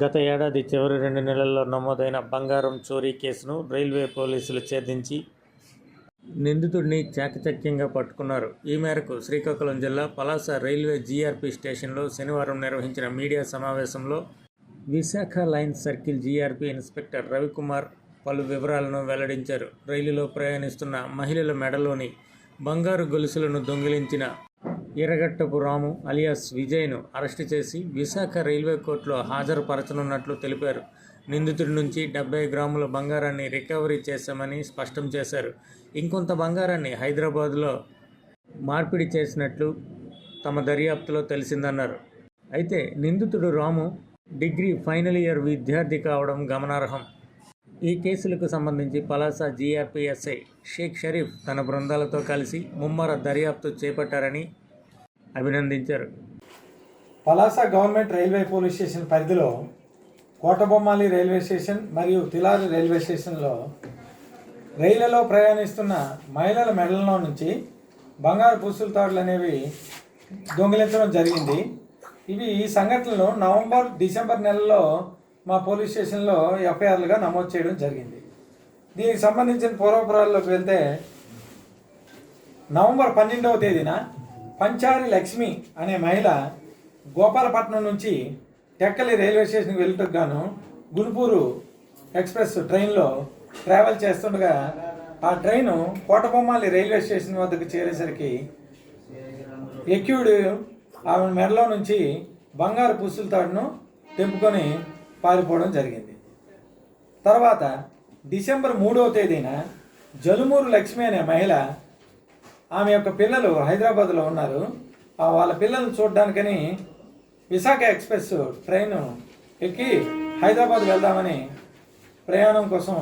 గత ఏడాది చివరి రెండు నెలల్లో నమోదైన బంగారం చోరీ కేసును రైల్వే పోలీసులు ఛేదించి నిందితుడిని చాకచక్యంగా పట్టుకున్నారు. ఈ మేరకు శ్రీకాకుళం జిల్లా పలాస రైల్వే జీఆర్పీ స్టేషన్లో శనివారం నిర్వహించిన మీడియా సమావేశంలో Visakha line circle GRP inspector Ravikumar పలు వివరాలను వెల్లడించారు. రైలులో ప్రయాణిస్తున్న మహిళల మెడలోని బంగారు గొలుసులను దొంగిలించిన ఇరగట్టపు రాము అలియాస్ విజయ్ను అరెస్టు చేసి విశాఖ రైల్వే కోర్టులో హాజరుపరచనున్నట్లు తెలిపారు. నిందితుడి నుంచి డెబ్బై గ్రాముల బంగారాన్ని రికవరీ చేశామని స్పష్టం చేశారు. ఇంకొంత బంగారాన్ని హైదరాబాద్లో మార్పిడి చేసినట్లు తమ దర్యాప్తులో తెలిసిందన్నారు. అయితే నిందితుడు రాము డిగ్రీ ఫైనల్ ఇయర్ విద్యార్థి కావడం గమనార్హం. ఈ కేసులకు సంబంధించి పలాస జీఆర్పీఎస్ఐ షేక్ షరీఫ్ తన బృందాలతో కలిసి ముమ్మర దర్యాప్తు చేపట్టారని అభినందించారు. Palasa government railway police station పరిధిలో కోటబొమ్మాలి రైల్వే స్టేషన్ మరియు తిలారి రైల్వే స్టేషన్లో రైళ్ళలో ప్రయాణిస్తున్న మహిళల మెడలలో నుంచి బంగారు పూసుల తాడులు అనేవి దొంగిలించడం జరిగింది. ఇవి ఈ సంఘటనలు నవంబర్ డిసెంబర్ నెలలో మా పోలీస్ స్టేషన్లో ఎఫ్ఐఆర్లుగా నమోదు చేయడం జరిగింది. దీనికి సంబంధించిన పూర్వపురాల్లోకి వెళ్తే నవంబర్ పన్నెండవ తేదీన పంచారి లక్ష్మి అనే మహిళ గోపాలపట్నం నుంచి టెక్కలి రైల్వే స్టేషన్కి వెళ్ళటకు గాను గునుపూరు ఎక్స్ప్రెస్ ట్రైన్లో ట్రావెల్ చేస్తుండగా ఆ ట్రైను కోటబొమ్మాలి రైల్వే స్టేషన్ వద్దకు చేరేసరికి ఎక్యూడు ఆమె మెడలో నుంచి బంగారు పుస్తుల తాడును తెంపుకొని పారిపోవడం జరిగింది. తర్వాత డిసెంబర్ మూడవ తేదీన జలుమూరు లక్ష్మి అనే మహిళ ఆమె యొక్క పిల్లలు హైదరాబాద్లో ఉన్నారు. ఆ వాళ్ళ పిల్లల్ని చూడడానికని విశాఖ ఎక్స్ప్రెస్ ట్రైన్ ఎక్కి హైదరాబాద్ వెళ్దామని ప్రయాణం కోసం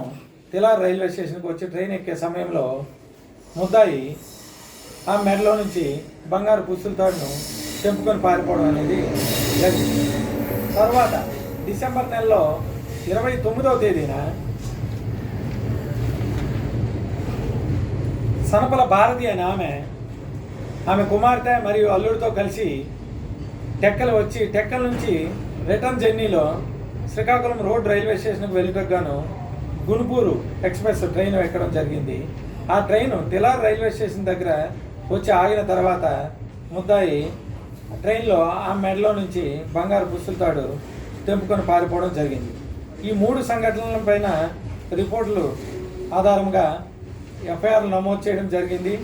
తిలార్ రైల్వే స్టేషన్కి వచ్చి ట్రైన్ ఎక్కే సమయంలో ముద్దాయి ఆ మెడలో నుంచి బంగారు పుస్తుల తాడును తెంపుకొని పారిపోవడం అనేది జరిగింది. తర్వాత డిసెంబర్ నెలలో ఇరవై తొమ్మిదవ తేదీన సనపల భారతి అనే ఆమె ఆమె కుమార్తె మరియు అల్లుడితో కలిసి టెక్కలు వచ్చి టెక్కల నుంచి రిటర్న్ జర్నీలో శ్రీకాకుళం రోడ్ రైల్వే స్టేషన్కి వెళ్ళటకు గాను ఎక్స్ప్రెస్ ట్రైన్ ఎక్కడం జరిగింది. ఆ ట్రైన్ టిలార్ రైల్వే స్టేషన్ దగ్గర వచ్చి ఆగిన తర్వాత ముద్దాయి ట్రైన్లో ఆ మెడలో నుంచి బంగారు పుస్తులతాడు తెంపుకొని పారిపోవడం జరిగింది. ఈ మూడు సంఘటనల పైన రిపోర్టులు ఆధారంగా ఎఫ్ఐఆర్ నమోదు చేయడం జరిగింది.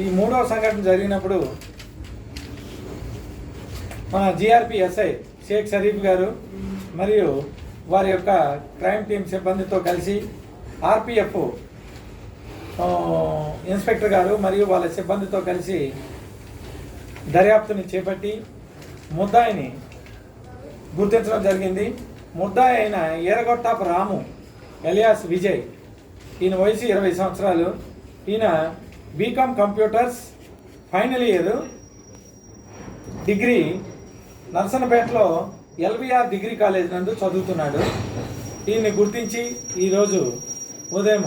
ఈ మూడవ సంఘటన జరిగినప్పుడు మన జిఆర్పి ఎస్ఐ షేక్ షరీఫ్ గారు మరియు వారి యొక్క క్రైమ్ టీం సిబ్బందితో కలిసి ఆర్పిఎఫ్ ఇన్స్పెక్టర్ గారు మరియు వాళ్ళ సిబ్బందితో కలిసి దర్యాప్తుని చేపట్టి ముద్దాయిని గుర్తించడం జరిగింది. ముద్దాయి అయిన ఏరగొట్టాపు రాము ఎలియాస్ విజయ్ ఈయన వయసు ఇరవై సంవత్సరాలు. ఈయన BCom computers final year degree. నర్సనపేటలో LBR degree college నందు చదువుతున్నాడు. ఈయన్ని గుర్తించి ఈరోజు ఉదయం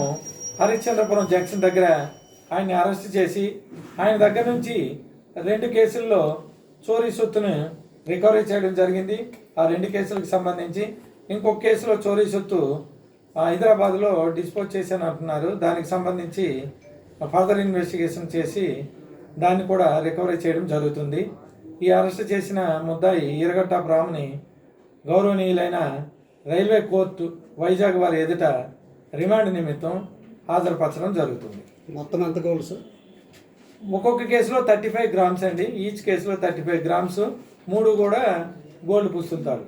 హరిశ్చంద్రపురం జంక్షన్ దగ్గర ఆయన్ని అరెస్ట్ చేసి ఆయన దగ్గర నుంచి రెండు కేసుల్లో చోరీ సొత్తును రికవరీ చేయడం జరిగింది. ఆ రెండు కేసులకు సంబంధించి ఇంకొక కేసులో చోరీ సొత్తు హైదరాబాద్లో డిస్పోజ్ చేశాను అంటున్నారు. దానికి సంబంధించి ఫర్దర్ ఇన్వెస్టిగేషన్ చేసి దాన్ని కూడా రికవరీ చేయడం జరుగుతుంది. ఈ అరెస్ట్ చేసిన ముద్దాయి ఈరగట్ట బ్రాహ్మణి గౌరవనీయులైన రైల్వే కోర్టు వైజాగ్ వారి ఎదుట రిమాండ్ నిమిత్తం హాజరుపరచడం జరుగుతుంది. మొత్తం ఎంత గోల్డ్ సార్? ఒక్కొక్క కేసులో థర్టీ ఫైవ్ గ్రామ్స్ అండి. ఈచ్ కేసులో థర్టీ ఫైవ్ గ్రామ్స్. మూడు కూడా గోల్డ్ పుస్తుంటారు